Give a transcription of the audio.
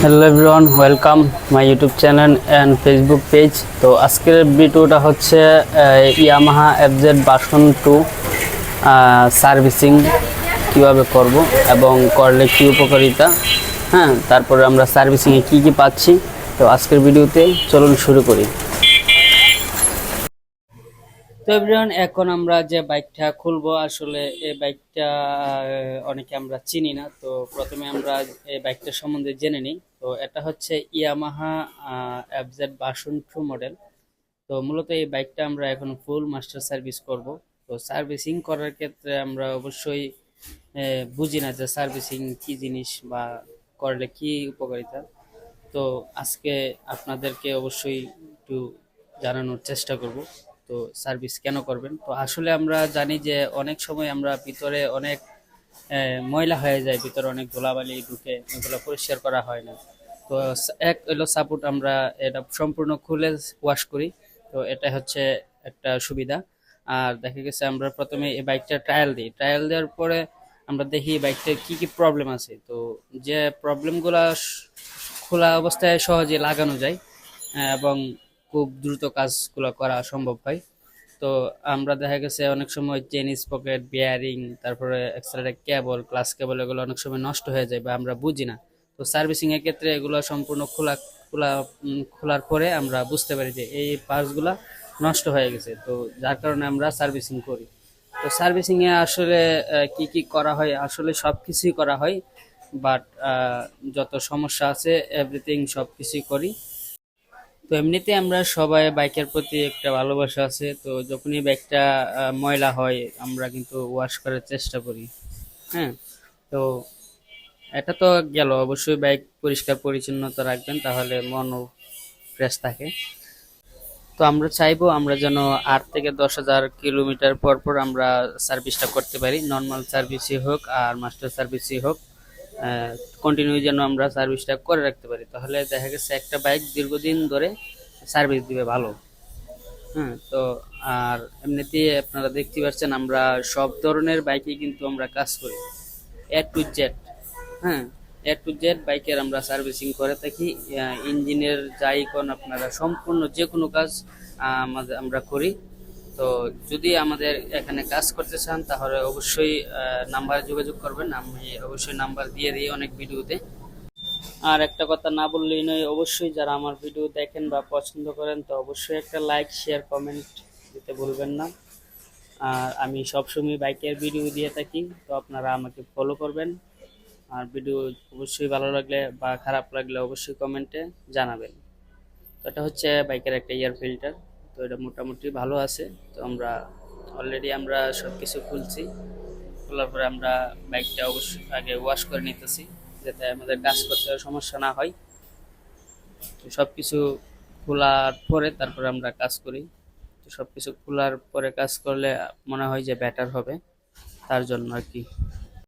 Hello everyone welcome my YouTube channel and Facebook page তো আজকের ভিডিওটা হচ্ছে Yamaha FZ version two servicing কীভাবে করব এবং করলে কী উপকারিতা? হ্যাঁ তারপরে আমরা সার্ভিসিংয়ে কী কী পাচ্ছি? তো আজকের ভিডিওতে চলুন শুরু করি। তো এভরিওয়ান এখন আমরা যে বাইকটা খুলবো, আসলে এই বাইকটা অনেকে আমরা চিনি না, তো প্রথমে আমরা এই বাইকটা সম্বন্ধে জেনে নিই। তো এটা হচ্ছে Yamaha FZ version two model তো মূলত এই বাইকটা আমরা এখন ফুল মাস্টার সার্ভিস করব। তো সার্ভিসিং করার ক্ষেত্রে আমরা অবশ্যই বুঝি না যে সার্ভিসিং কি জিনিস বা করলে কি উপকারিতা। তো আজকে আপনাদেরকে অবশ্যই একটু জানানোর চেষ্টা করব। তো সার্ভিস কেন করবেন? তো আসলে আমরা জানি যে অনেক সময় আমরা ভিতরে অনেক ময়লা হয়ে যায়, ভিতরে অনেক ধুলাবালি ঢুকে এগুলো পরিষ্কার করা হয় না। তো এক হলো সাপোর্ট আমরা এটা সম্পূর্ণ খুলে ওয়াশ করি, তো এটা হচ্ছে একটা সুবিধা। আর দেখা গেছে আমরা প্রথমে এই বাইকটা ট্রায়াল দিই। ট্রায়াল দেওয়ার পরে আমরা দেখি বাইকটার কি কি প্রবলেম আছে। তো যে প্রবলেমগুলো খোলা অবস্থায় সহজে লাগানো যায় এবং খুব দ্রুত কাজগুলো করা সম্ভব হয়। তো আমরা দেখা গেছে অনেক সময় চেন পকেট বিয়ারিং তারপরে এক্সট্রা কেবল ক্লাস কেবল এগুলো অনেক সময় নষ্ট হয়ে যায় বা আমরা বুঝি না। তো সার্ভিসিং এর ক্ষেত্রে এগুলো সম্পূর্ণ খোলা খোলা খোলার পরে আমরা বুঝতে পারি যে এই পার্টসগুলা নষ্ট হয়ে গেছে। তো যার কারণে আমরা সার্ভিসিং করি। তো সার্ভিসিং এ আসলে কি কি করা হয়? আসলে সব কিছুই করা হয় বাট যত সমস্যা আছে এভরিথিং সব কিছুই করি। তো এমনিতে আমরা সবাই বাইকের প্রতি একটা ভালোবাসা আছে, তো যখনই বাইকটা ময়লা হয়, আমরা কিন্তু ওয়াশ করার চেষ্টা করি হ্যাঁ? তো এটা তো গেল, অবশ্যই বাইক পরিষ্কার পরিচ্ছন্নতা রাখবেন, তাহলে মনও ফ্রেশ থাকে। তো আমরা চাইব আমরা যেন আট থেকে দশ হাজার কিলোমিটার পর পর আমরা সার্ভিসটা করতে পারি নর্মাল সার্ভিসই হোক আর মাস্টার সার্ভিসই হোক কন্টিনিউ যেন আমরা সার্ভিসটা করে রাখতে পারি। তাহলে দেখা গেছে একটা বাইক দীর্ঘদিন ধরে সার্ভিস দিবে ভালো। হ্যাঁ তো আর এমনিতেই আপনারা দেখতে পাচ্ছেন আমরা সব ধরনের বাইকে কিন্তু আমরা কাজ করি। এ টু জেড হ্যাঁ এ টু জেড বাইকের আমরা সার্ভিসিং করে থাকি। ইঞ্জিনের যাই কোন আপনারা সম্পূর্ণ যে কোনো কাজ আমাদের, আমরা করি। তো যদি আমাদের এখানে কাজ করতে চান, তাহলে অবশ্যই নাম্বারে যোগাযোগ করবেন। আমি অবশ্যই নাম্বার দিয়ে দিই অনেক ভিডিওতে আর একটা কথা না বললেই নয়, অবশ্যই যারা আমার ভিডিও দেখেন বা পছন্দ করেন, তো অবশ্যই একটা লাইক শেয়ার কমেন্ট দিতে ভুলবেন না। আর আমি সবসময় বাইকের ভিডিও দিয়ে থাকি, তো আপনারা আমাকে ফলো করবেন। আর ভিডিও অবশ্যই ভালো লাগলে বা খারাপ লাগলে অবশ্যই কমেন্টে জানাবেন। তো এটা হচ্ছে বাইকের একটা ইয়ার ফিল্টার তো এটা মোটামুটি ভালো আছে। তো আমরা অলরেডি আমরা সব কিছু খুলছি, খোলার পরে আমরা বাইকটা অবশ্যই আগে ওয়াশ করে নিতেছি। যাতে আমাদের কাজ করতে সমস্যা না হয়। সব কিছু খোলার পরে তারপরে আমরা কাজ করি। তো সব কিছু খোলার পরে কাজ করলে মনে হয় যে বেটার হবে। তার জন্য আর কি।